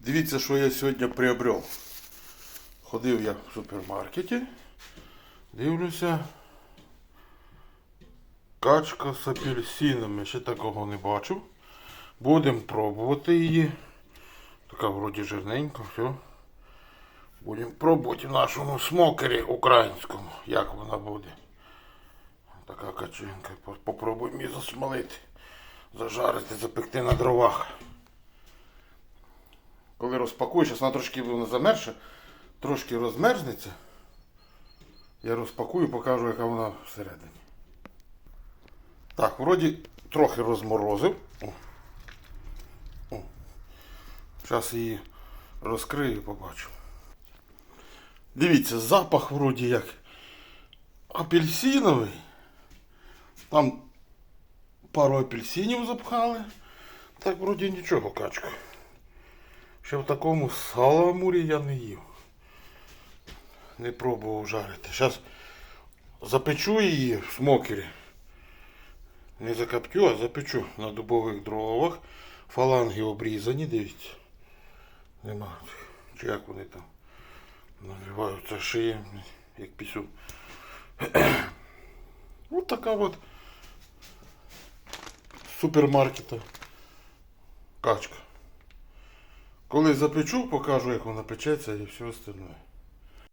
Дивіться, що я сьогодні приобрел. Ходив я в супермаркеті. Дивлюся. Качка з апельсинами. Ще такого не бачив. Будемо пробувати її. Така вроді жирненька, все. Будемо пробувати в нашому смокері українському. Як вона буде. Така каченька. По- Попробуємо її засмалити. Зажарити, запекти на дровах. Коли розпакую, зараз вона трошки вона замерше, трошки розмерзнеться. Я розпакую, покажу, яка вона всередині. Так, вроді трохи розморозив. О. О. Зараз її розкрию і побачу. Дивіться, запах вроді як апельсиновий. Там пару апельсинів запхали. Так вроді нічого качка. Ще в такому саламурі я не їв. Не пробував жарити. Зараз запечу її в смокері. Не закоптю, а запечу на дубових дровах. Фаланги обрізані, дивіться. Нема. Чи як вони там називаються шиї, як пісю. Ось така от супермаркета качка. Коли запечу, покажу, як вона печеться і все остальне.